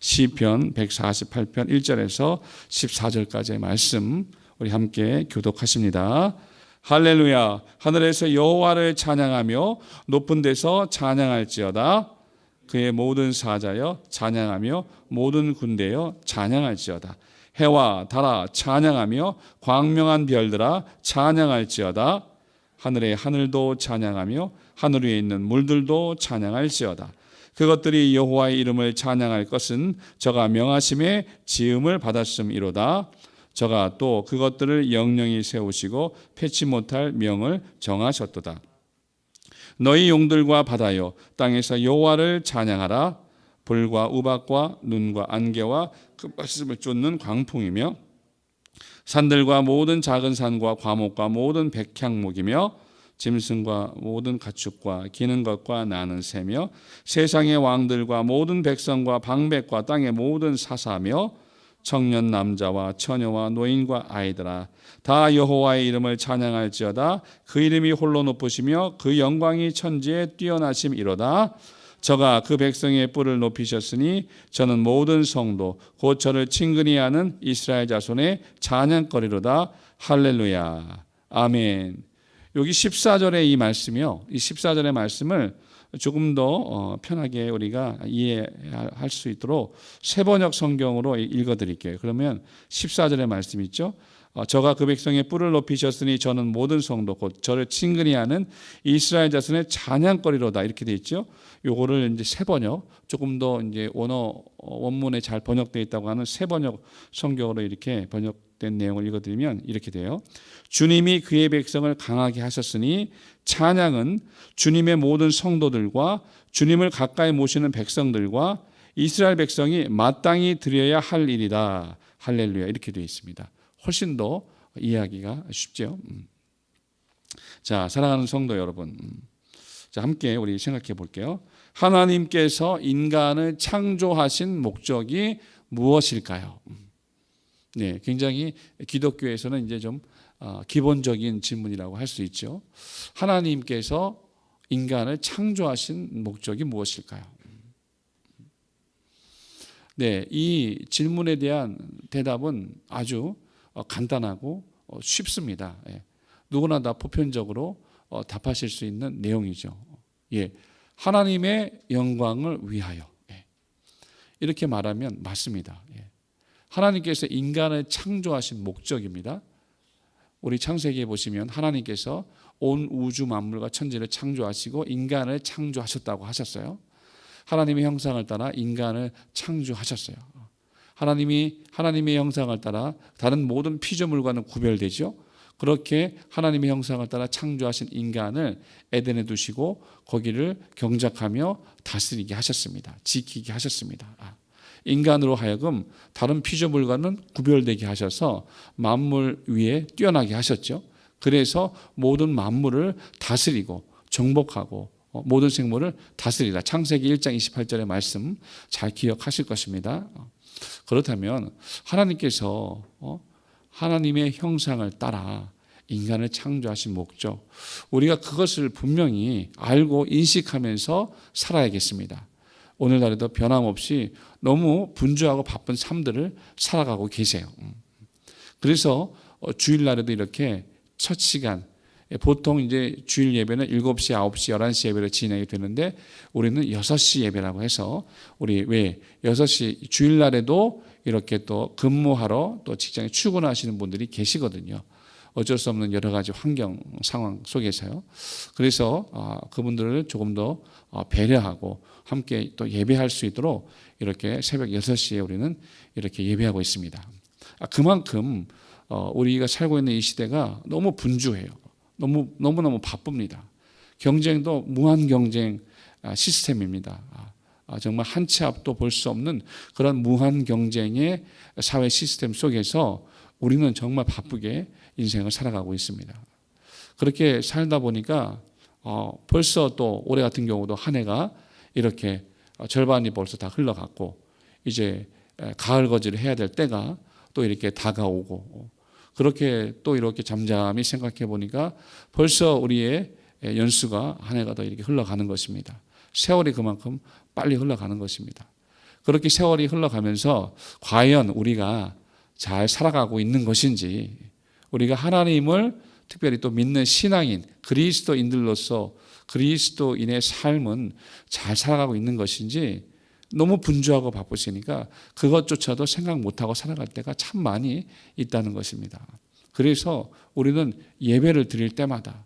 시편 148편 1절에서 14절까지의 말씀 우리 함께 교독하십니다. 할렐루야. 하늘에서 여호와를 찬양하며 높은 데서 찬양할지어다. 그의 모든 사자여 찬양하며 모든 군대여 찬양할지어다. 해와 달아 찬양하며 광명한 별들아 찬양할지어다. 하늘의 하늘도 찬양하며 하늘 위에 있는 물들도 찬양할지어다 그것들이 여호와의 이름을 찬양할 것은 저가 명하심에 지음을 받았음이로다. 저가 또 그것들을 영영히 세우시고 패치 못할 명을 정하셨도다. 너희 용들과 바다여 땅에서 여호와를 찬양하라. 불과 우박과 눈과 안개와 그 말씀을 쫓는 광풍이며 산들과 모든 작은 산과 과목과 모든 백향목이며 짐승과 모든 가축과 기는 것과 나는 새며 세상의 왕들과 모든 백성과 방백과 땅의 모든 사사며 청년 남자와 처녀와 노인과 아이들아 다 여호와의 이름을 찬양할지어다. 그 이름이 홀로 높으시며 그 영광이 천지에 뛰어나심이로다. 저가 그 백성의 뿔을 높이셨으니 저는 모든 성도 곧 저를 친근히 하는 이스라엘 자손의 찬양거리로다. 할렐루야. 아멘 여기 14절의 이 말씀이요 이 14절의 말씀을 조금 더 어, 편하게 우리가 이해할 수 있도록 세번역 성경으로 읽어 드릴게요. 그러면 14절의 말씀 있죠. 어, 저가 그 백성의 뿔을 높이셨으니 저는 모든 성도 곧 저를 친근히 하는 이스라엘 자손의 찬양거리로다 이렇게 돼 있죠. 요거를 이제 세 번역 조금 더 이제 원어 원문에 잘 번역되어 있다고 하는 세 번역 성경으로 이렇게 번역 된 내용을 읽어드리면 이렇게 돼요. 주님이 그의 백성을 강하게 하셨으니 찬양은 주님의 모든 성도들과 주님을 가까이 모시는 백성들과 이스라엘 백성이 마땅히 드려야 할 일이다. 할렐루야 이렇게 되어 있습니다. 훨씬 더 이해하기가 쉽죠. 음. 자, 사랑하는 성도 여러분. 음. 자, 함께 우리 생각해 볼게요. 하나님께서 인간을 창조하신 목적이 무엇일까요? 음. 네, 굉장히 기독교에서는 이제 좀 어, 기본적인 질문이라고 할 수 있죠. 하나님께서 인간을 창조하신 목적이 무엇일까요? 네, 이 질문에 대한 대답은 아주 어, 간단하고 어, 쉽습니다. 예. 누구나 다 보편적으로 답하실 수 있는 내용이죠. 예, 하나님의 영광을 위하여 예. 이렇게 말하면 맞습니다. 예. 하나님께서 인간을 창조하신 목적입니다. 우리 창세기에 보시면 하나님께서 온 우주 만물과 천지를 창조하시고 인간을 창조하셨다고 하셨어요. 하나님의 형상을 따라 인간을 창조하셨어요. 하나님이 하나님의 형상을 따라 다른 모든 피조물과는 구별되죠. 그렇게 하나님의 형상을 따라 창조하신 인간을 에덴에 두시고 거기를 경작하며 다스리게 하셨습니다. 지키게 하셨습니다. 아. 인간으로 하여금 다른 피조물과는 구별되게 하셔서 만물 위에 뛰어나게 하셨죠. 그래서 모든 만물을 다스리고 정복하고 어, 모든 생물을 다스리다. 창세기 1장 28절의 말씀 잘 기억하실 것입니다. 어, 그렇다면 하나님께서 어, 하나님의 형상을 따라 인간을 창조하신 목적, 우리가 그것을 분명히 알고 인식하면서 살아야겠습니다. 오늘날에도 변함없이 너무 분주하고 바쁜 삶들을 살아가고 계세요. 음. 그래서 어, 주일날에도 이렇게 첫 시간 예, 보통 이제 주일 예배는 7시, 9시, 11시 예배로 진행이 되는데 우리는 6시 예배라고 해서 우리 왜 6시 주일날에도 이렇게 또 근무하러 또 직장에 출근하시는 분들이 계시거든요. 어쩔 수 없는 여러 가지 환경 상황 속에서요. 그래서 어, 그분들을 조금 더 어, 배려하고 함께 또 예배할 수 있도록 이렇게 새벽 6시에 우리는 이렇게 예배하고 있습니다. 아, 그만큼 어, 우리가 살고 있는 이 시대가 너무 분주해요. 너무 너무 너무 바쁩니다. 경쟁도 무한 경쟁 아, 시스템입니다. 아, 정말 한 치 앞도 볼 수 없는 그런 무한 경쟁의 사회 시스템 속에서 우리는 정말 바쁘게 인생을 살아가고 있습니다. 그렇게 살다 보니까 어, 벌써 또 올해 같은 경우도 한 해가 이렇게 절반이 벌써 다 흘러갔고 이제 가을 거지를 해야 될 때가 또 이렇게 다가오고 그렇게 또 이렇게 잠잠히 생각해 보니까 벌써 우리의 연수가 한 해가 더 이렇게 흘러가는 것입니다. 세월이 그만큼 빨리 흘러가는 것입니다. 그렇게 세월이 흘러가면서 과연 우리가 잘 살아가고 있는 것인지 우리가 하나님을 특별히 또 믿는 신앙인 그리스도인들로서 그리스도인의 삶은 잘 살아가고 있는 것인지 너무 분주하고 바쁘시니까 그것조차도 생각 못하고 살아갈 때가 참 많이 있다는 것입니다. 그래서 우리는 예배를 드릴 때마다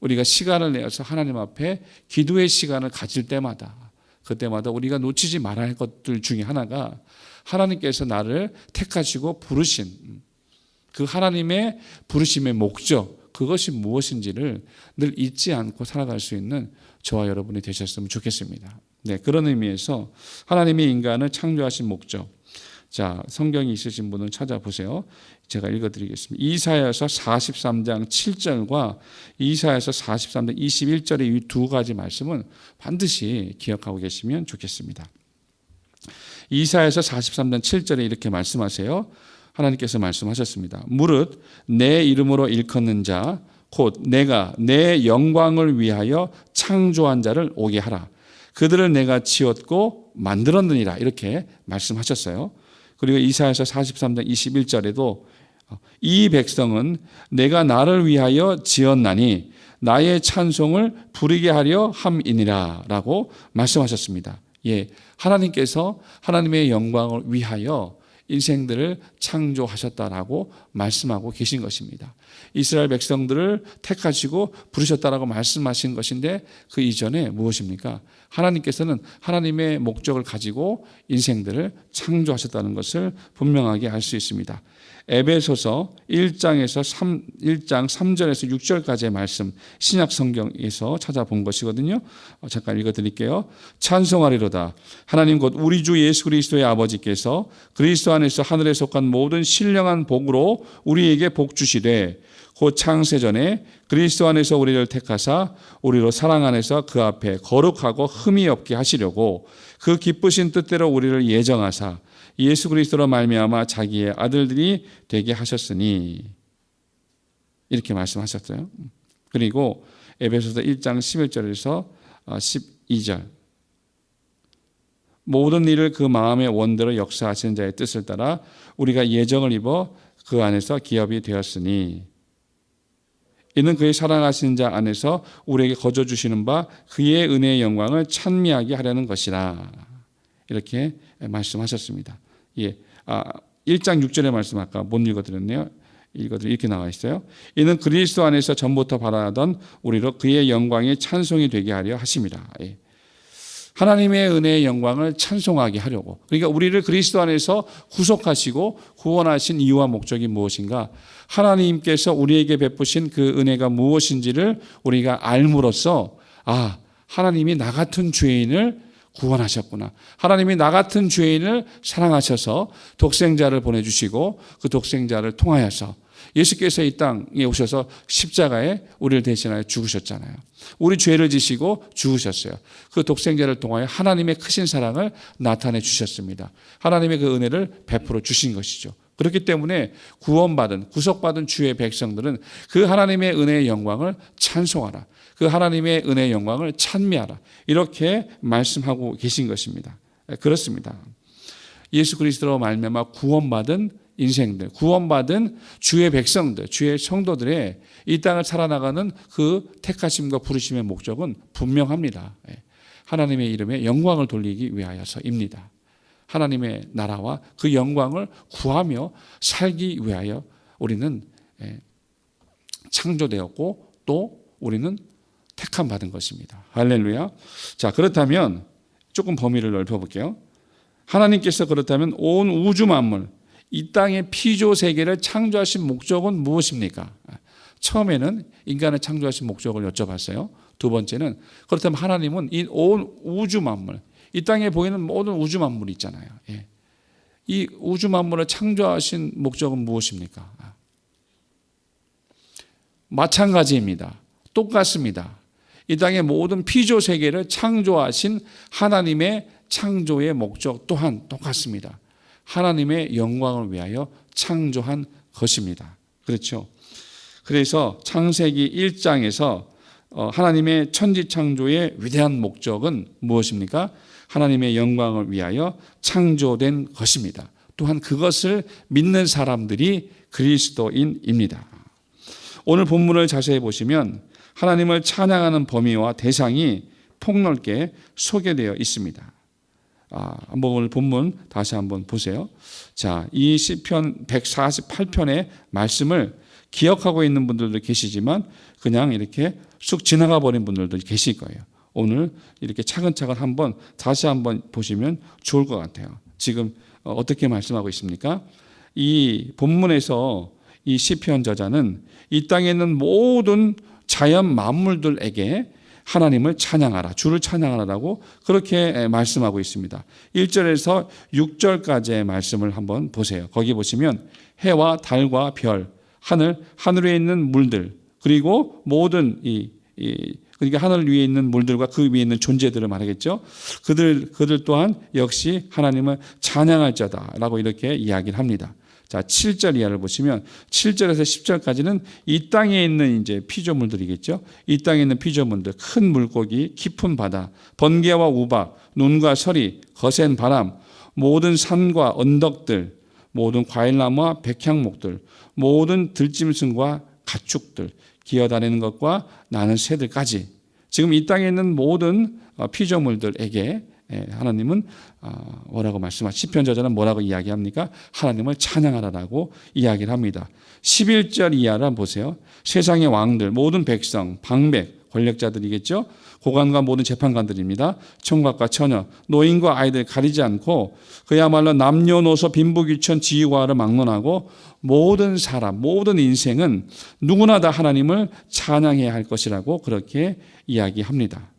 우리가 시간을 내어서 하나님 앞에 기도의 시간을 가질 때마다 그때마다 우리가 놓치지 말아야 할 것들 중에 하나가 하나님께서 나를 택하시고 부르신 그 하나님의 부르심의 목적 그것이 무엇인지를 늘 잊지 않고 살아갈 수 있는 저와 여러분이 되셨으면 좋겠습니다. 네, 그런 의미에서 하나님이 인간을 창조하신 목적. 자, 성경이 있으신 분은 찾아보세요. 제가 읽어드리겠습니다. 이사야서 43장 7절과 이사야서 43장 21절의 이 두 가지 말씀은 반드시 기억하고 계시면 좋겠습니다. 이사야서 43장 7절에 이렇게 말씀하세요. 하나님께서 말씀하셨습니다. 무릇 내 이름으로 일컫는 자, 곧 내가 내 영광을 위하여 창조한 자를 오게 하라. 그들을 내가 지었고 만들었느니라. 이렇게 말씀하셨어요. 그리고 이사야서 43장 21절에도 이 백성은 내가 나를 위하여 지었나니 나의 찬송을 부리게 하려 함이니라 라고 말씀하셨습니다. 예, 하나님께서 하나님의 영광을 위하여 인생들을 창조하셨다라고 말씀하고 계신 것입니다. 이스라엘 백성들을 택하시고 부르셨다라고 말씀하신 것인데 그 이전에 무엇입니까? 하나님께서는 하나님의 목적을 가지고 인생들을 창조하셨다는 것을 분명하게 알 수 있습니다. 에베소서 1장에서 3, 1장 3절에서 6절까지의 말씀 신약 성경에서 찾아본 것이거든요. 어, 잠깐 읽어 드릴게요. 찬송하리로다. 하나님 곧 우리 주 예수 그리스도의 아버지께서 그리스도 안에서 하늘에 속한 모든 신령한 복으로 우리에게 복 주시되 곧 창세전에 그리스도 안에서 우리를 택하사 우리로 사랑 안에서 그 앞에 거룩하고 흠이 없게 하시려고 그 기쁘신 뜻대로 우리를 예정하사 예수 그리스도로 말미암아 자기의 아들들이 되게 하셨으니 이렇게 말씀하셨어요. 그리고 에베소서 1장 11절에서 12절 모든 일을 그 마음의 원대로 역사하시는 자의 뜻을 따라 우리가 예정을 입어 그 안에서 기업이 되었으니 이는 그의 사랑하시는 자 안에서 우리에게 거저 주시는 바 그의 은혜의 영광을 찬미하게 하려는 것이라 이렇게 말씀하셨습니다. 예. 아, 1장 6절의 말씀 아까 못 읽어드렸네요. 읽어드려 이렇게 나와 있어요. 이는 그리스도 안에서 전부터 바라던 우리로 그의 영광이 찬송이 되게 하려 하심이라. 예. 하나님의 은혜의 영광을 찬송하게 하려고. 그러니까 우리를 그리스도 안에서 구속하시고 구원하신 이유와 목적이 무엇인가? 하나님께서 우리에게 베푸신 그 은혜가 무엇인지를 우리가 알므로써 아, 하나님이 나 같은 죄인을 구원하셨구나. 하나님이 나 같은 죄인을 사랑하셔서 독생자를 보내주시고 그 독생자를 통하여서 예수께서 이 땅에 오셔서 십자가에 우리를 대신하여 죽으셨잖아요. 우리 죄를 지시고 죽으셨어요. 그 독생자를 통하여 하나님의 크신 사랑을 나타내 주셨습니다. 하나님의 그 은혜를 베풀어 주신 것이죠. 그렇기 때문에 구원받은 구속받은 주의 백성들은 그 하나님의 은혜의 영광을 찬송하라. 그 하나님의 은혜의 영광을 찬미하라. 이렇게 말씀하고 계신 것입니다. 그렇습니다. 예수 그리스도로 말미암아 구원받은 인생들, 구원받은 주의 백성들, 주의 성도들의 이 땅을 살아나가는 그 택하심과 부르심의 목적은 분명합니다. 예. 하나님의 이름에 영광을 돌리기 위하여서입니다. 하나님의 나라와 그 영광을 구하며 살기 위하여 우리는 예, 창조되었고 또 우리는 택함 받은 것입니다. 할렐루야. 자, 그렇다면 조금 범위를 넓혀 볼게요. 하나님께서 그렇다면 온 우주 만물, 이 땅의 피조 세계를 창조하신 목적은 무엇입니까? 처음에는 인간을 창조하신 목적을 여쭤봤어요. 두 번째는 그렇다면 하나님은 이 온 우주 만물, 이 땅에 보이는 모든 우주 만물이 있잖아요. 예. 이 우주 만물을 창조하신 목적은 무엇입니까? 마찬가지입니다. 똑같습니다. 이 땅의 모든 피조 세계를 창조하신 하나님의 창조의 목적 또한 똑같습니다. 하나님의 영광을 위하여 창조한 것입니다. 그렇죠. 그래서 창세기 1장에서 어, 하나님의 천지 창조의 위대한 목적은 무엇입니까? 하나님의 영광을 위하여 창조된 것입니다. 또한 그것을 믿는 사람들이 그리스도인입니다. 오늘 본문을 자세히 보시면 하나님을 찬양하는 범위와 대상이 폭넓게 소개되어 있습니다. 아, 한번 오늘 본문 다시 한번 보세요. 자, 이 시편 148편의 말씀을 기억하고 있는 분들도 계시지만 그냥 이렇게 쑥 지나가 버린 분들도 계실 거예요. 오늘 이렇게 차근차근 한번 다시 한번 보시면 좋을 것 같아요. 지금 어떻게 말씀하고 있습니까? 이 본문에서 이 시편 저자는 이 땅에 있는 모든 자연 만물들에게 하나님을 찬양하라, 주를 찬양하라라고 그렇게 말씀하고 있습니다. 1절에서 6절까지의 말씀을 한번 보세요. 거기 보시면 해와 달과 별, 하늘, 하늘에 있는 물들, 그리고 모든 이, 이 그러니까 하늘 위에 있는 물들과 그 위에 있는 존재들을 말하겠죠. 그들 그들 또한 역시 하나님을 찬양할 자다라고 이렇게 이야기를 합니다. 자, 7절 이하를 보시면 7절에서 10절까지는 이 땅에 있는 이제 피조물들이겠죠. 이 땅에 있는 피조물들, 큰 물고기, 깊은 바다, 번개와 우박, 눈과 서리, 거센 바람, 모든 산과 언덕들, 모든 과일나무와 백향목들, 모든 들짐승과 가축들, 기어다니는 것과 나는 새들까지 지금 이 땅에 있는 모든 피조물들에게 하나님은 뭐라고 말씀하 시편 저자는 뭐라고 이야기합니까? 하나님을 찬양하라라고 이야기를 합니다. 11절 이하를 보세요. 세상의 왕들, 모든 백성, 방백, 권력자들이겠죠. 고관과 모든 재판관들입니다. 청각과 처녀, 노인과 아이들 가리지 않고 그야말로 남녀노소 빈부귀천 지위과를 막론하고 모든 사람, 모든 인생은 누구나 다 하나님을 찬양해야 할 것이라고 그렇게 이야기합니다.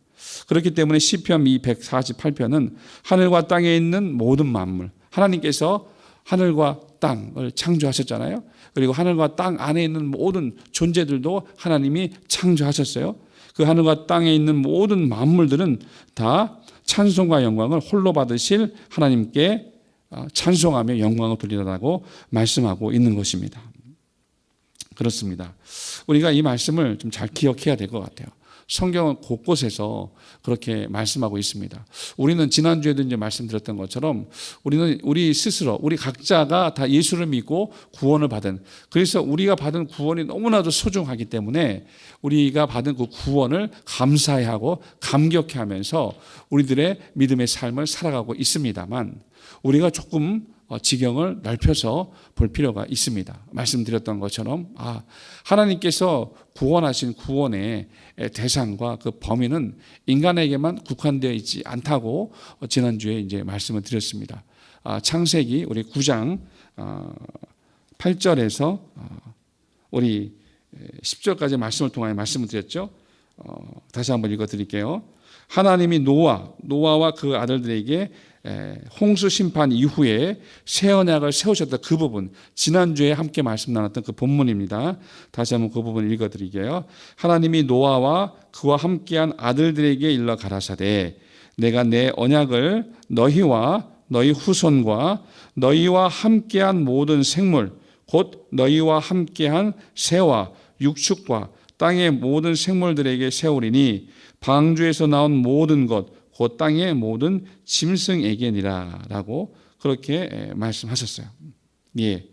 그렇기 때문에 시편 248편은 하늘과 땅에 있는 모든 만물, 하나님께서 하늘과 땅을 창조하셨잖아요. 그리고 하늘과 땅 안에 있는 모든 존재들도 하나님이 창조하셨어요. 그 하늘과 땅에 있는 모든 만물들은 다 찬송과 영광을 홀로 받으실 하나님께 찬송하며 영광을 돌리라고 말씀하고 있는 것입니다. 그렇습니다. 우리가 이 말씀을 좀 잘 기억해야 될 것 같아요. 성경은 곳곳에서 그렇게 말씀하고 있습니다. 우리는 지난주에도 이제 말씀드렸던 것처럼 우리는 우리 스스로, 우리 각자가 다 예수를 믿고 구원을 받은 그래서 우리가 받은 구원이 너무나도 소중하기 때문에 우리가 받은 그 구원을 감사해 하고 감격해 하면서 우리들의 믿음의 삶을 살아가고 있습니다만 우리가 조금 어, 지경을 넓혀서 볼 필요가 있습니다. 말씀드렸던 것처럼 아 하나님께서 구원하신 구원의 대상과 그 범위는 인간에게만 국한되어 있지 않다고 어, 지난주에 이제 말씀을 드렸습니다. 아, 창세기 우리 9장 8절에서 어, 우리 10절까지 말씀을 통하여 말씀을 드렸죠. 다시 한번 읽어 드릴게요. 하나님이 노아, 노아와 그 아들들에게 홍수 심판 이후에 새 언약을 세우셨다 그 부분 지난주에 함께 말씀 나눴던 그 본문입니다. 다시 한번 그 부분 읽어 드리게요. 하나님이 노아와 그와 함께한 아들들에게 일러 가라사대 내가 내 언약을 너희와 너희 후손과 너희와 함께한 모든 생물 곧 너희와 함께한 새와 육축과 땅의 모든 생물들에게 세우리니 방주에서 나온 모든 것곧 땅의 모든 짐승에게니라라고 그렇게 말씀하셨어요. 예.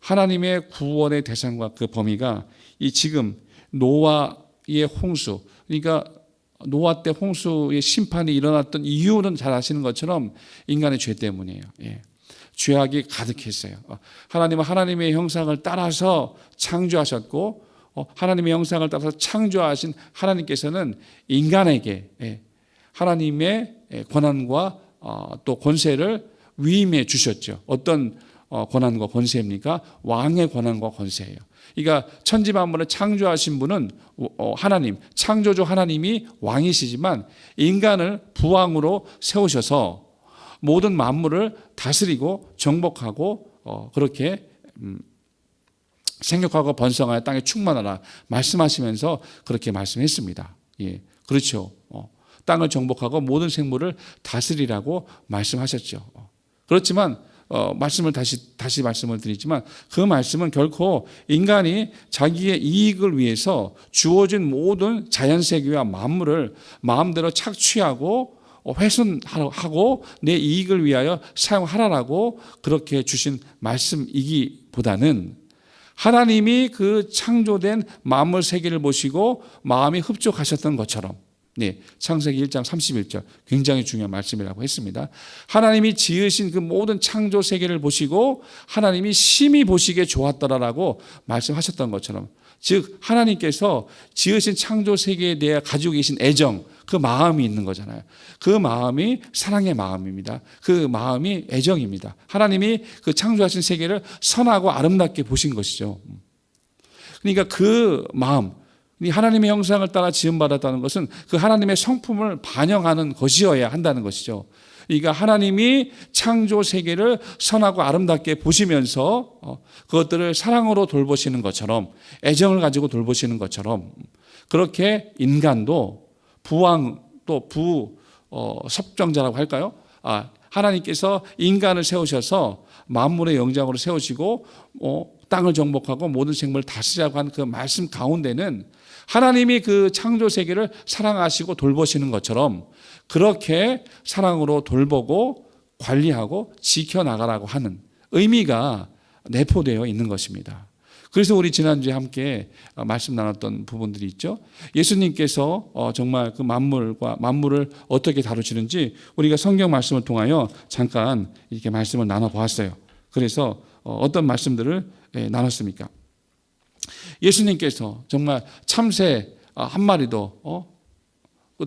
하나님의 구원의 대상과 그 범위가 이 지금 노아의 홍수 그러니까 노아 때 홍수의 심판이 일어났던 이유는 잘 아시는 것처럼 인간의 죄 때문이에요. 예. 죄악이 가득했어요. 하나님은 하나님의 형상을 따라서 창조하셨고 어, 하나님의 형상을 따라서 창조하신 하나님께서는 인간에게 예, 하나님의 예, 권한과 어, 또 권세를 위임해 주셨죠. 어떤 어, 권한과 권세입니까? 왕의 권한과 권세예요. 그러니까 천지 만물을 창조하신 분은 하나님, 창조주 하나님이 왕이시지만 인간을 부왕으로 세우셔서 모든 만물을 다스리고 정복하고 그렇게 음, 생육하고 번성하여 땅에 충만하라 말씀하시면서 그렇게 말씀했습니다. 예, 그렇죠. 어, 땅을 정복하고 모든 생물을 다스리라고 말씀하셨죠. 어, 그렇지만 어, 말씀을 다시 다시 말씀을 드리지만 그 말씀은 결코 인간이 자기의 이익을 위해서 주어진 모든 자연 세계와 만물을 마음대로 착취하고 어, 훼손하고 내 이익을 위하여 사용하라라고 그렇게 주신 말씀이기보다는 하나님이 그 창조된 만물 세계를 보시고 마음이 흡족하셨던 것처럼 네, 창세기 1장 31절 굉장히 중요한 말씀이라고 했습니다. 하나님이 지으신 그 모든 창조 세계를 보시고 하나님이 심히 보시기에 좋았더라라고 말씀하셨던 것처럼 즉 하나님께서 지으신 창조 세계에 대해 가지고 계신 애정 그 마음이 있는 거잖아요. 그 마음이 사랑의 마음입니다. 그 마음이 애정입니다. 하나님이 그 창조하신 세계를 선하고 아름답게 보신 것이죠. 그러니까 그 마음 이 하나님의 형상을 따라 지음받았다는 것은 그 하나님의 성품을 반영하는 것이어야 한다는 것이죠. 그러니까 하나님이 창조 세계를 선하고 아름답게 보시면서 어, 그것들을 사랑으로 돌보시는 것처럼 애정을 가지고 돌보시는 것처럼 그렇게 인간도 부왕 또부 어, 섭정자라고 할까요? 아, 하나님께서 인간을 세우셔서 만물의 영장으로 세우시고 어, 땅을 정복하고 모든 생물을 다스리라고 한 그 말씀 가운데는 하나님이 그 창조 세계를 사랑하시고 돌보시는 것처럼 그렇게 사랑으로 돌보고 관리하고 지켜나가라고 하는 의미가 내포되어 있는 것입니다. 그래서 우리 지난주에 함께 말씀 나눴던 부분들이 있죠. 예수님께서 어, 정말 그 만물과 만물을 어떻게 다루시는지 우리가 성경 말씀을 통하여 잠깐 이렇게 말씀을 나눠 보았어요. 그래서 어, 어떤 말씀들을 예, 나눴습니까? 예수님께서 정말 참새 어, 한 마리도 어? 그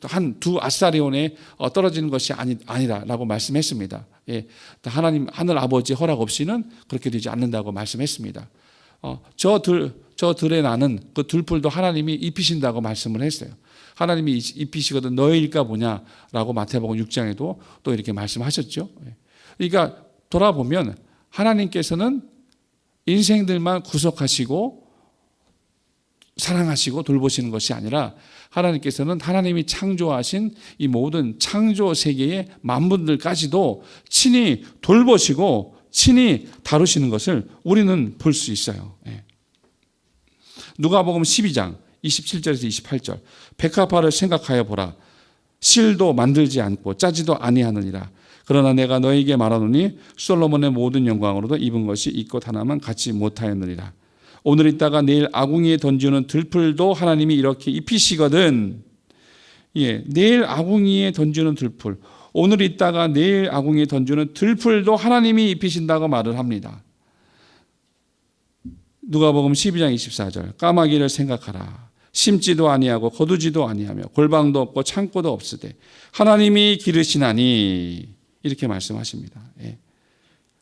한두 아사리온에 어, 떨어지는 것이 아니, 아니라라고 말씀했습니다. 예, 하나님 하늘 아버지 허락 없이는 그렇게 되지 않는다고 말씀했습니다. 어, 저 들 저 들에 나는 그 들풀도 하나님이 입히신다고 말씀을 했어요. 하나님이 입히시거든 너희일까 보냐라고 마태복음 6장에도 또 이렇게 말씀하셨죠. 예. 그러니까 돌아보면 하나님께서는 인생들만 구속하시고 사랑하시고 돌보시는 것이 아니라 하나님께서는 하나님이 창조하신 이 모든 창조 세계의 만분들까지도 친히 돌보시고 친히 다루시는 것을 우리는 볼 수 있어요. 예. 누가복음 12장 27절에서 28절 백합화를 생각하여 보라 실도 만들지 않고 짜지도 아니하느니라 그러나 내가 너에게 말하노니 솔로몬의 모든 영광으로도 입은 것이 이것 하나만 갖지 못하였느니라 오늘 있다가 내일 아궁이에 던지는 들풀도 하나님이 이렇게 입히시거든. 예, 내일 아궁이에 던지는 들풀. 오늘 있다가 내일 아궁이에 던지는 들풀도 하나님이 입히신다고 말을 합니다. 누가복음 12장 24절. 까마귀를 생각하라. 심지도 아니하고 거두지도 아니하며 골방도 없고 창고도 없으되 하나님이 기르시나니 이렇게 말씀하십니다. 예.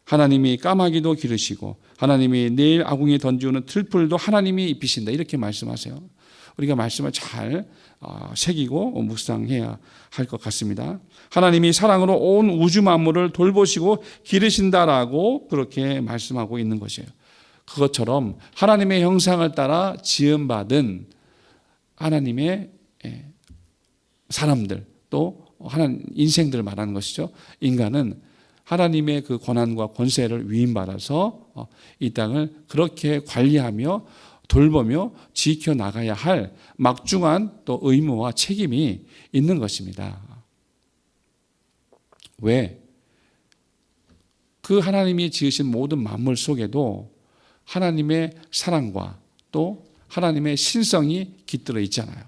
하나님이 까마귀도 기르시고 하나님이 내일 아궁이에 던지는 틀풀도 하나님이 입히신다 이렇게 말씀하세요. 우리가 말씀을 잘 어, 새기고 묵상해야 할 것 같습니다. 하나님이 사랑으로 온 우주 만물을 돌보시고 기르신다라고 그렇게 말씀하고 있는 것이에요. 그것처럼 하나님의 형상을 따라 지음받은 하나님의 예, 사람들 또 하나님 인생들을 말하는 것이죠. 인간은 하나님의 그 권한과 권세를 위임받아서 어, 이 땅을 그렇게 관리하며 돌보며 지켜 나가야 할 막중한 또 의무와 책임이 있는 것입니다. 왜? 그 하나님이 지으신 모든 만물 속에도 하나님의 사랑과 또 하나님의 신성이 깃들어 있잖아요.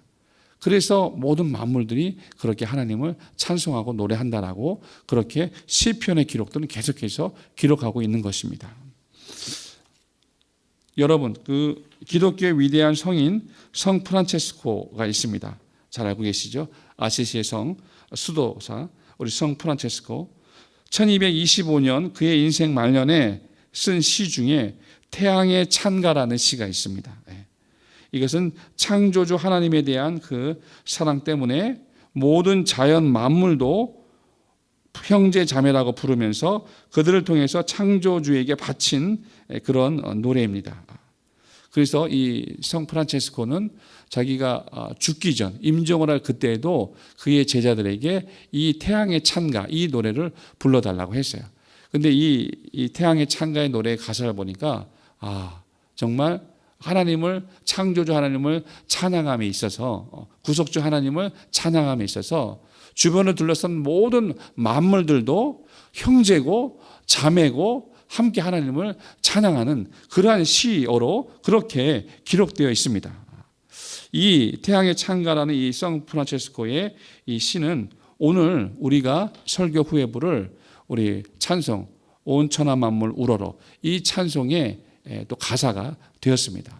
그래서 모든 만물들이 그렇게 하나님을 찬송하고 노래한다라고 그렇게 시편의 기록들은 계속해서 기록하고 있는 것입니다. 여러분, 그 기독교의 위대한 성인 성 프란체스코가 있습니다. 잘 알고 계시죠? 아시시의 성 수도사 우리 성 프란체스코 1225년 그의 인생 말년에 쓴 시 중에 태양의 찬가라는 시가 있습니다. 네. 이것은 창조주 하나님에 대한 그 사랑 때문에 모든 자연 만물도 형제 자매라고 부르면서 그들을 통해서 창조주에게 바친 그런 노래입니다. 그래서 이 성 프란체스코는 자기가 아, 죽기 전 임종을 할 그때에도 그의 제자들에게 이 태양의 찬가 이 노래를 불러달라고 했어요. 근데 이, 이 태양의 찬가의 노래 가사를 보니까 아 정말 하나님을 창조주 하나님을 찬양함에 있어서 어, 구속주 하나님을 찬양함에 있어서 주변을 둘러싼 모든 만물들도 형제고 자매고 함께 하나님을 찬양하는 그러한 시어로 그렇게 기록되어 있습니다. 이 태양의 창가라는 이 성 프란체스코의 이 시는 오늘 우리가 설교 후에 부를 우리 찬송 온 천하 만물 우러러 이 찬송의 예, 또 가사가 되었습니다.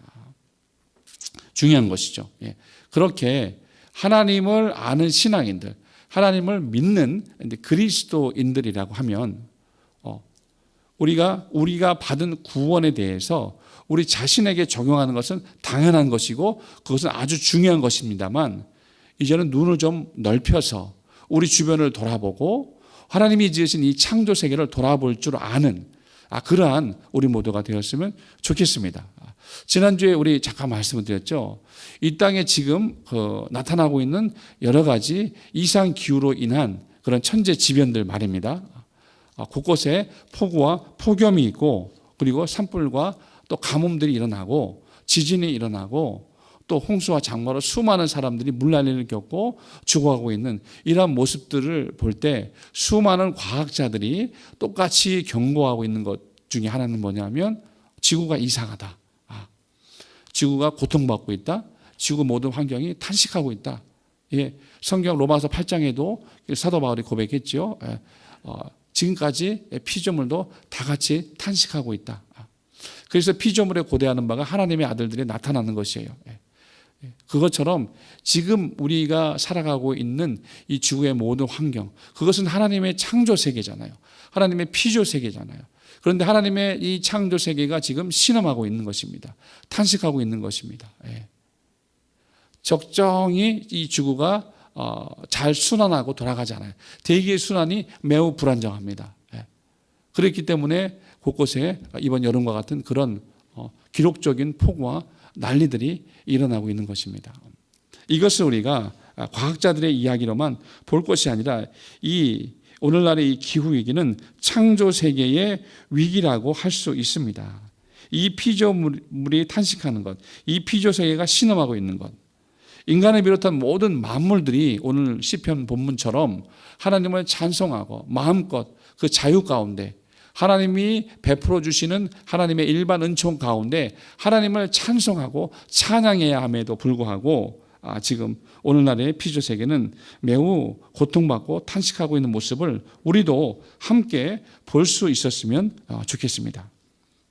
중요한 것이죠. 예. 그렇게 하나님을 아는 신앙인들, 하나님을 믿는 그리스도인들이라고 하면 어, 우리가 우리가 받은 구원에 대해서 우리 자신에게 적용하는 것은 당연한 것이고 그것은 아주 중요한 것입니다만 이제는 눈을 좀 넓혀서 우리 주변을 돌아보고 하나님이 지으신 이 창조 세계를 돌아볼 줄 아는 아, 그러한 우리 모두가 되었으면 좋겠습니다. 지난주에 우리 잠깐 말씀을 드렸죠. 이 땅에 지금 그 나타나고 있는 여러 가지 이상 기후로 인한 그런 천재 지변들 말입니다. 아, 곳곳에 폭우와 폭염이 있고 그리고 산불과 또 가뭄들이 일어나고 지진이 일어나고 또 홍수와 장마로 수많은 사람들이 물난리를 겪고 죽어가고 있는 이러한 모습들을 볼 때 수많은 과학자들이 똑같이 경고하고 있는 것 중에 하나는 뭐냐면 지구가 이상하다. 아, 지구가 고통받고 있다. 지구 모든 환경이 탄식하고 있다. 예, 성경 로마서 8장에도 사도 바울이 고백했죠. 예, 어, 지금까지 피조물도 다 같이 탄식하고 있다. 아, 그래서 피조물에 고대하는 바가 하나님의 아들들이 나타나는 것이에요. 예. 그것처럼 지금 우리가 살아가고 있는 이 지구의 모든 환경, 그것은 하나님의 창조 세계잖아요. 하나님의 피조 세계잖아요. 그런데 하나님의 이 창조 세계가 지금 신음하고 있는 것입니다. 탄식하고 있는 것입니다. 예. 적정히 이 지구가 어, 잘 순환하고 돌아가지 않아요. 대기의 순환이 매우 불안정합니다. 예. 그렇기 때문에 곳곳에 이번 여름과 같은 그런 어, 기록적인 폭우와 난리들이 일어나고 있는 것입니다. 이것을 우리가 과학자들의 이야기로만 볼 것이 아니라 이 오늘날의 이 기후 위기는 창조 세계의 위기라고 할 수 있습니다. 이 피조물이 탄식하는 것, 이 피조 세계가 신음하고 있는 것, 인간을 비롯한 모든 만물들이 오늘 시편 본문처럼 하나님을 찬송하고 마음껏 그 자유 가운데 하나님이 베풀어 주시는 하나님의 일반 은총 가운데 하나님을 찬송하고 찬양해야 함에도 불구하고 아, 지금 오늘날의 피조 세계는 매우 고통받고 탄식하고 있는 모습을 우리도 함께 볼 수 있었으면 어, 좋겠습니다.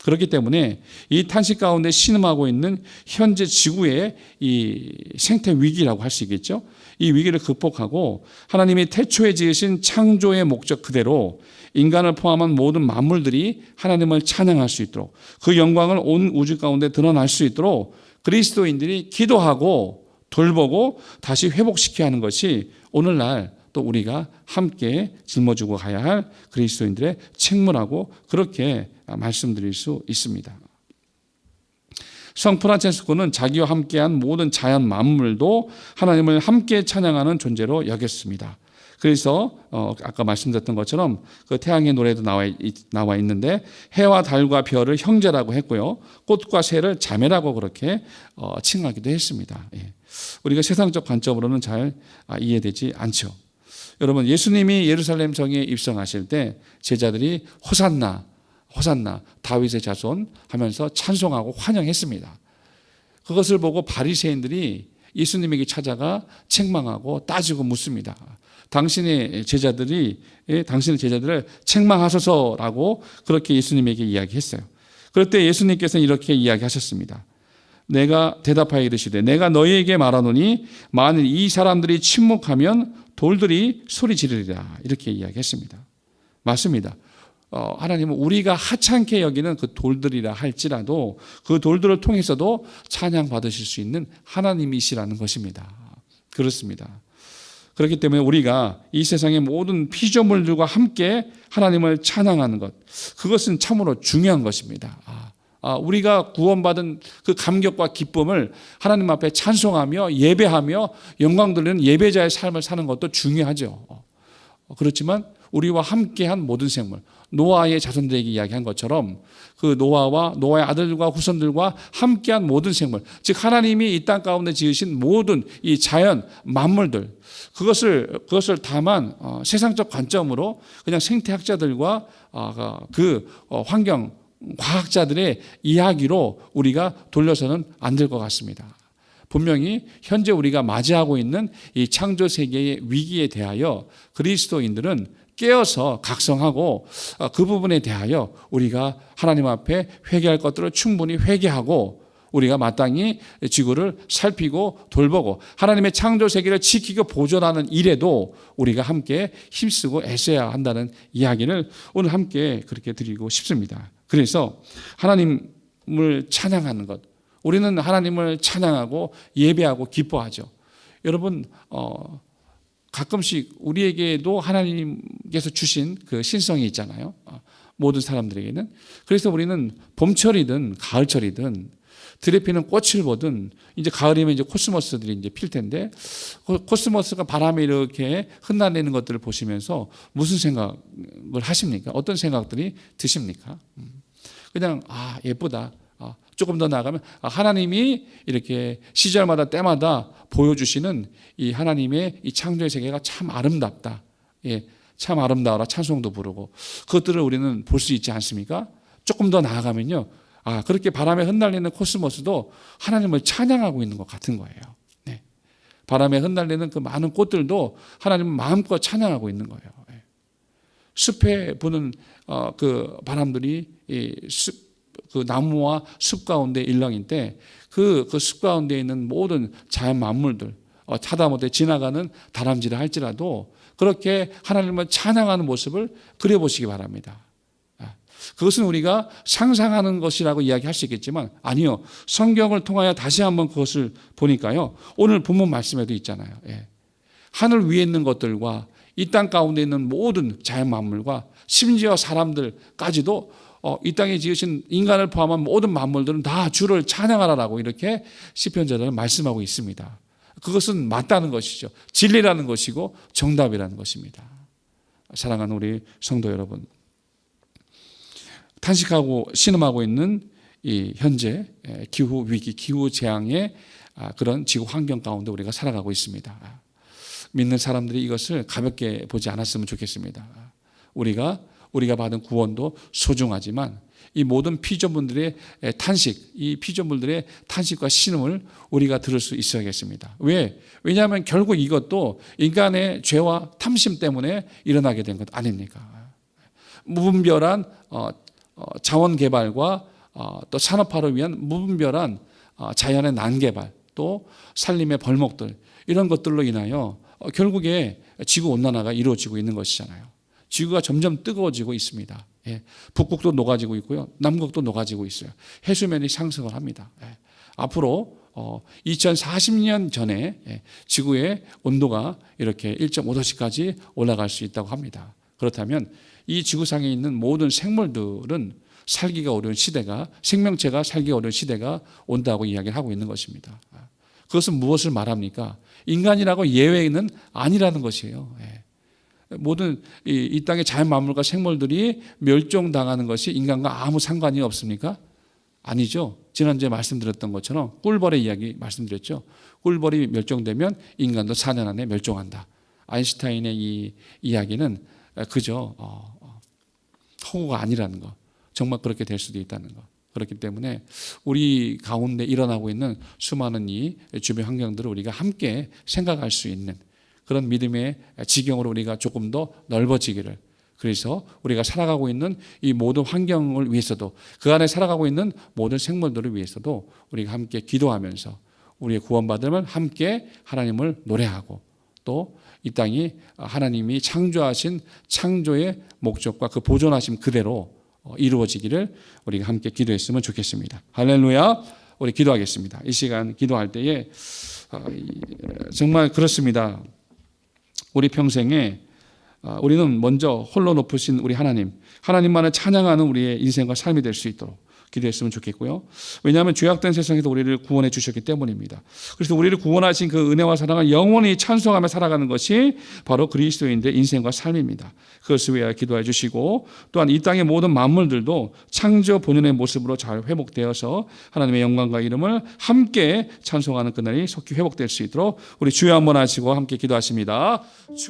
그렇기 때문에 이 탄식 가운데 신음하고 있는 현재 지구의 이 생태 위기라고 할 수 있겠죠. 이 위기를 극복하고 하나님이 태초에 지으신 창조의 목적 그대로 인간을 포함한 모든 만물들이 하나님을 찬양할 수 있도록 그 영광을 온 우주 가운데 드러날 수 있도록 그리스도인들이 기도하고 돌보고 다시 회복시켜야 하는 것이 오늘날 또 우리가 함께 짊어지고 가야 할 그리스도인들의 책무라고 그렇게 말씀드릴 수 있습니다. 성 프란체스코는 자기와 함께한 모든 자연 만물도 하나님을 함께 찬양하는 존재로 여겼습니다. 그래서 어, 아까 말씀드렸던 것처럼 그 태양의 노래도 나와, 있, 나와 있는데 해와 달과 별을 형제라고 했고요. 꽃과 새를 자매라고 그렇게 어, 칭하기도 했습니다. 예. 우리가 세상적 관점으로는 잘 아, 이해되지 않죠. 여러분 예수님이 예루살렘 성에 입성하실 때 제자들이 호산나 호산나 다윗의 자손 하면서 찬송하고 환영했습니다. 그것을 보고 바리새인들이 예수님에게 찾아가 책망하고 따지고 묻습니다. 당신의 제자들이 예, 당신의 제자들을 책망하소서라고 그렇게 예수님에게 이야기했어요. 그럴 때 예수님께서는 이렇게 이야기하셨습니다. 내가 대답하여 이르시되 내가 너희에게 말하노니 만일 이 사람들이 침묵하면 돌들이 소리 지르리라 이렇게 이야기했습니다. 맞습니다. 어, 하나님은 우리가 하찮게 여기는 그 돌들이라 할지라도 그 돌들을 통해서도 찬양 받으실 수 있는 하나님이시라는 것입니다. 그렇습니다. 그렇기 때문에 우리가 이 세상의 모든 피조물들과 함께 하나님을 찬양하는 것, 그것은 참으로 중요한 것입니다. 아, 아, 우리가 구원받은 그 감격과 기쁨을 하나님 앞에 찬송하며 예배하며 영광 돌리는 예배자의 삶을 사는 것도 중요하죠. 어, 그렇지만 우리와 함께한 모든 생물, 노아의 자손들에게 이야기한 것처럼 그 노아와 노아의 아들과 후손들과 함께한 모든 생물, 즉 하나님이 이 땅 가운데 지으신 모든 이 자연 만물들 그것을 그것을 다만 어, 세상적 관점으로 그냥 생태학자들과 어, 그 어, 환경 과학자들의 이야기로 우리가 돌려서는 안 될 것 같습니다. 분명히 현재 우리가 맞이하고 있는 이 창조 세계의 위기에 대하여 그리스도인들은 깨어서 각성하고 어, 그 부분에 대하여 우리가 하나님 앞에 회개할 것들을 충분히 회개하고 우리가 마땅히 지구를 살피고 돌보고 하나님의 창조 세계를 지키고 보존하는 일에도 우리가 함께 힘쓰고 애써야 한다는 이야기를 오늘 함께 그렇게 드리고 싶습니다. 그래서 하나님을 찬양하는 것 우리는 하나님을 찬양하고 예배하고 기뻐하죠. 여러분 어 가끔씩 우리에게도 하나님께서 주신 그 신성이 있잖아요. 어, 모든 사람들에게는. 그래서 우리는 봄철이든 가을철이든 들에 피는 꽃을 보든 이제 가을이면 이제 코스모스들이 이제 필 텐데 코스모스가 바람에 이렇게 흩날리는 것들을 보시면서 무슨 생각을 하십니까? 어떤 생각들이 드십니까? 음. 그냥 아 예쁘다. 아, 조금 더 나아가면 아, 하나님이 이렇게 시절마다 때마다 보여주시는 이 하나님의 이 창조의 세계가 참 아름답다. 예, 참 아름다워라 찬송도 부르고 그것들을 우리는 볼 수 있지 않습니까? 조금 더 나아가면요. 아, 그렇게 바람에 흩날리는 코스모스도 하나님을 찬양하고 있는 것 같은 거예요. 네. 바람에 흩날리는 그 많은 꽃들도 하나님을 마음껏 찬양하고 있는 거예요. 예. 숲에 부는 어, 그 바람들이 이 숲, 그 나무와 숲 가운데 일렁일 때그 그 숲 가운데 있는 모든 자연 만물들 어, 하다못해 지나가는 다람쥐를 할지라도 그렇게 하나님을 찬양하는 모습을 그려보시기 바랍니다. 그것은 우리가 상상하는 것이라고 이야기할 수 있겠지만 아니요. 성경을 통하여 다시 한번 그것을 보니까요. 오늘 본문 말씀에도 있잖아요. 예. 하늘 위에 있는 것들과 이 땅 가운데 있는 모든 자연 만물과 심지어 사람들까지도 어, 이 땅에 지으신 인간을 포함한 모든 만물들은 다 주를 찬양하라라고 이렇게 시편자들은 말씀하고 있습니다. 그것은 맞다는 것이죠. 진리라는 것이고 정답이라는 것입니다. 사랑하는 우리 성도 여러분. 탄식하고 신음하고 있는 이 현재 기후 위기, 기후 재앙의 아, 그런 지구 환경 가운데 우리가 살아가고 있습니다. 믿는 사람들이 이것을 가볍게 보지 않았으면 좋겠습니다. 우리가 우리가 받은 구원도 소중하지만 이 모든 피조물들의 탄식, 이 피조물들의 탄식과 신음을 우리가 들을 수 있어야겠습니다. 왜? 왜냐하면 결국 이것도 인간의 죄와 탐심 때문에 일어나게 된 것 아닙니까? 무분별한 어, 어, 자원 개발과 어, 또 산업화를 위한 무분별한 어, 자연의 난개발 또 산림의 벌목들 이런 것들로 인하여 결국에 지구 온난화가 이루어지고 있는 것이잖아요. 지구가 점점 뜨거워지고 있습니다. 예. 북극도 녹아지고 있고요. 남극도 녹아지고 있어요. 해수면이 상승을 합니다. 예. 앞으로 2040년 전에 예, 지구의 온도가 이렇게 1.5도씨까지 올라갈 수 있다고 합니다. 그렇다면 이 지구상에 있는 모든 생물들은 살기가 어려운 시대가 생명체가 살기 어려운 시대가 온다고 이야기를 하고 있는 것입니다. 그것은 무엇을 말합니까? 인간이라고 예외는 아니라는 것이에요. 예. 모든 이, 땅의 자연 만물과 생물들이 멸종당하는 것이 인간과 아무 상관이 없습니까? 아니죠. 지난주에 말씀드렸던 것처럼 꿀벌의 이야기 말씀드렸죠. 꿀벌이 멸종되면 인간도 4년 안에 멸종한다. 아인슈타인의 이 이야기는 그저 어, 허구가 아니라는 것. 정말 그렇게 될 수도 있다는 것. 그렇기 때문에 우리 가운데 일어나고 있는 수많은 이 주변 환경들을 우리가 함께 생각할 수 있는 그런 믿음의 지경으로 우리가 조금 더 넓어지기를 그래서 우리가 살아가고 있는 이 모든 환경을 위해서도 그 안에 살아가고 있는 모든 생물들을 위해서도 우리가 함께 기도하면서 우리의 구원받음을 함께 하나님을 노래하고 또 이 땅이 하나님이 창조하신 창조의 목적과 그 보존하심 그대로 어, 이루어지기를 우리가 함께 기도했으면 좋겠습니다. 할렐루야. 우리 기도하겠습니다. 이 시간 기도할 때에 어, 정말 그렇습니다. 우리 평생에 어, 우리는 먼저 홀로 높으신 우리 하나님, 하나님만을 찬양하는 우리의 인생과 삶이 될 수 있도록 기도했으면 좋겠고요. 왜냐하면 죄악된 세상에서 우리를 구원해 주셨기 때문입니다. 그래서 우리를 구원하신 그 은혜와 사랑을 영원히 찬송하며 살아가는 것이 바로 그리스도인의 인생과 삶입니다. 그것을 위하여 기도해 주시고 또한 이 땅의 모든 만물들도 창조 본연의 모습으로 잘 회복되어서 하나님의 영광과 이름을 함께 찬송하는 그날이 속히 회복될 수 있도록 우리 주여 한번 하시고 함께 기도하십니다. 주-